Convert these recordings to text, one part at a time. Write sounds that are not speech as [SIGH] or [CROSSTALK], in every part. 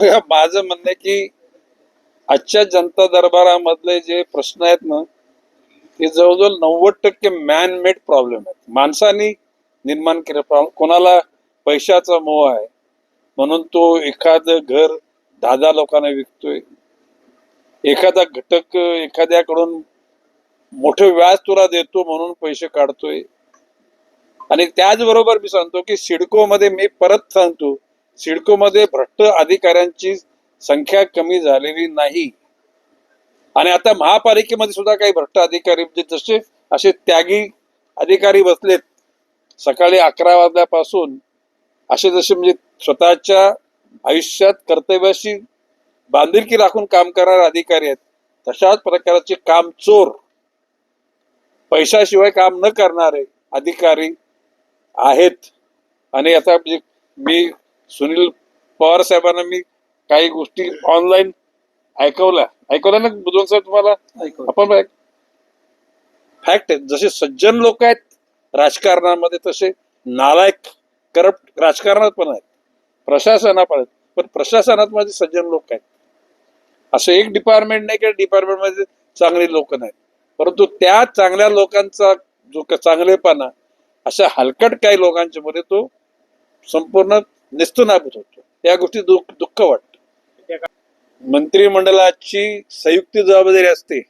[LAUGHS] माझं म्हणणं आहे की आजच्या जनता दरबारामधले जे प्रश्न आहेत ना ते जवळजवळ नव्वद टक्के मॅन मेड प्रॉब्लेम आहेत. माणसाने निर्माण केले प्रॉब्लेम कोणाला पैशाचा मोह आहे म्हणून तो एखादं घर दहा दहा लोकांना विकतोय. एखादा घटक एखाद्याकडून मोठं व्याज तुला देतो म्हणून पैसे काढतोय. आणि त्याचबरोबर मी सांगतो की सिडको मध्ये मी परत सांगतो सिडकोमध्ये भ्रष्ट अधिकाऱ्यांची संख्या कमी झालेली नाही. आणि आता महापालिकेमध्ये सुद्धा काही भ्रष्ट अधिकारी म्हणजे जसे असे त्यागी अधिकारी बसलेत. सकाळी अकरा वाजल्यापासून असे जसे म्हणजे स्वतःच्या आयुष्यात कर्तव्याशी बांधिलकी राखून काम करणारे अधिकारी आहेत. तशाच प्रकारचे काम चोर पैशाशिवाय काम न करणारे अधिकारी आहेत. आणि आता म्हणजे मी सुनील पवार साहेबांना मी काही गोष्टी ऑनलाईन ऐकवल्या. ऐकवल्या ना बुधवार साहेब तुम्हाला? आपण फॅक्ट आहे. जसे सज्जन लोक आहेत राजकारणामध्ये तसे नालायक करप्ट राजकारणात पण आहेत. प्रशासनात पण आहेत. पण प्रशासनात मध्ये सज्जन लोक आहेत. असं एक डिपार्टमेंट नाही की डिपार्टमेंटमध्ये चांगली लोक नाहीत. परंतु त्या चांगल्या लोकांचा जो चांगलेपणा अशा हलकट काही लोकांच्या मध्ये तो संपूर्ण निस्तनाभूत होतो या गोष्टी दुःख दुःख वाटतं. मंत्रिमंडळाची संयुक्त जबाबदारी असते.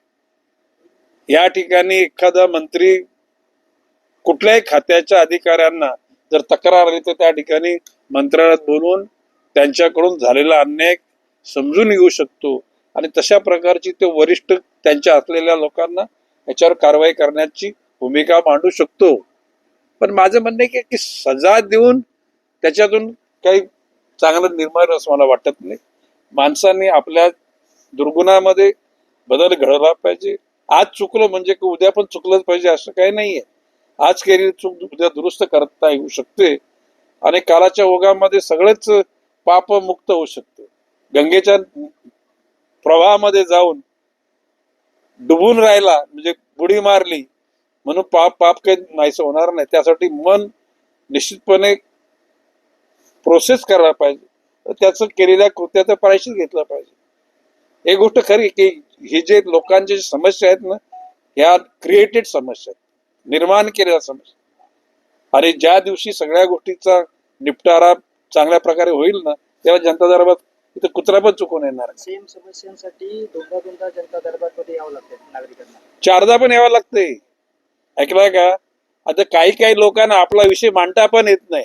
या ठिकाणी एखादा मंत्री कुठल्याही खात्याच्या अधिकाऱ्यांना जर तक्रार आली तर त्या ठिकाणी मंत्रालयात बोलून त्यांच्याकडून झालेला अन्याय समजून घेऊ शकतो. आणि तशा प्रकारची ते वरिष्ठ त्यांच्या असलेल्या लोकांना याच्यावर कारवाई करण्याची भूमिका मांडू शकतो. पण माझं म्हणणं की सजा देऊन त्याच्यातून काही चांगलं निर्माण असं मला वाटत नाही. माणसांनी आपल्या दुर्गुणामध्ये बदल घडवला पाहिजे. आज चुकलं म्हणजे की उद्या पण चुकलंच पाहिजे असं काही नाहीये. आज केलेली चूक उद्या दुरुस्त करता येऊ शकते. आणि कालाच्या ओघामध्ये सगळेच पाप मुक्त होऊ शकते. गंगेच्या प्रवाहामध्ये जाऊन डुबून राहिला म्हणजे बुडी मारली म्हणून पाप पाप काही नाहीसं होणार नाही. त्यासाठी मन निश्चितपणे प्रोसेस करायला पाहिजे. त्याचं केलेल्या कृत्याचं प्रायश्चित घेतलं पाहिजे. एक गोष्ट खरी की ही जे लोकांच्या समस्या आहेत ना ह्या क्रिएटेड समस्या आहेत. निर्माण केलेल्या समस्या आणि ज्या दिवशी सगळ्या गोष्टीचा निपटारा चांगल्या प्रकारे होईल ना तेव्हा जनता दरबारात इथं कुत्रा पण चुकून येणार. सेम समस्यांसाठी दोनदा दोनदा जनता दरबारमध्ये यावं लागतं नागरिकांना. चारदा पण यावं लागतंय. ऐकलाय का? आता काही काही लोकांना आपला विषय मांडता पण येत नाही.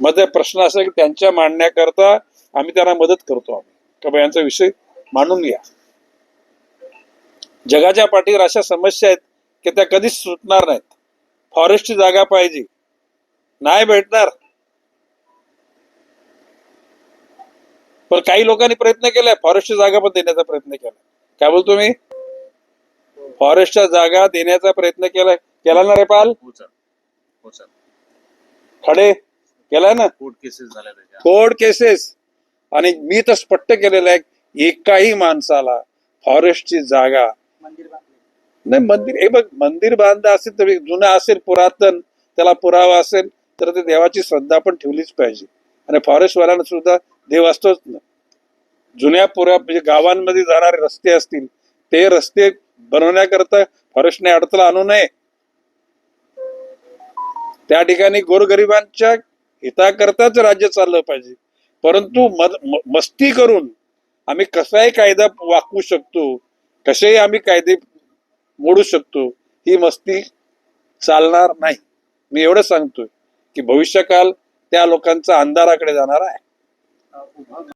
मग ते प्रश्न असा की त्यांच्या मांडण्याकरता आम्ही त्यांना मदत करतो आम्ही. का यांचा विषय मांडून घ्या. जगाच्या पाठीवर अशा समस्या आहेत की त्या कधीच सुटणार नाहीत. फॉरेस्टची जागा पाहिजे. नाही भेटणार. पण काही लोकांनी प्रयत्न केलाय फॉरेस्टची जागा पण देण्याचा प्रयत्न केला. काय बोलतो मी फॉरेस्टच्या जागा देण्याचा प्रयत्न केलाय केला ना रे पाल? हो हो खडे? केलाय ना? कोर्ट केसेस झाल्या त्याच्या. कोर्ट केसेस आणि मी तर स्पष्ट केलेलं आहे एकाही माणसाला फॉरेस्टची जागा नाही मंदिर हे बघ मंदिर बांधलं असेल तर जुनं असेल पुरातन त्याला पुरावा असेल तर ते देवाची श्रद्धा पण ठेवलीच पाहिजे. आणि फॉरेस्टवाल्यांना सुद्धा देव असतोच ना. जुन्या पुरा म्हणजे गावांमध्ये जाणारे रस्ते असतील ते रस्ते बनवण्याकरता फॉरेस्टने अडथळा आणू नये. त्या ठिकाणी गोरगरिबांच्या हिताकरताच राज्य चाललं पाहिजे. परंतु मस्ती करून आम्ही कसाही कायदा वाकवू शकतो कसेही आम्ही कायदे मोडू शकतो ही मस्ती चालणार नाही. मी एवढं सांगतोय की भविष्यकाल त्या लोकांचा अंधाराकडे जाणार आहे.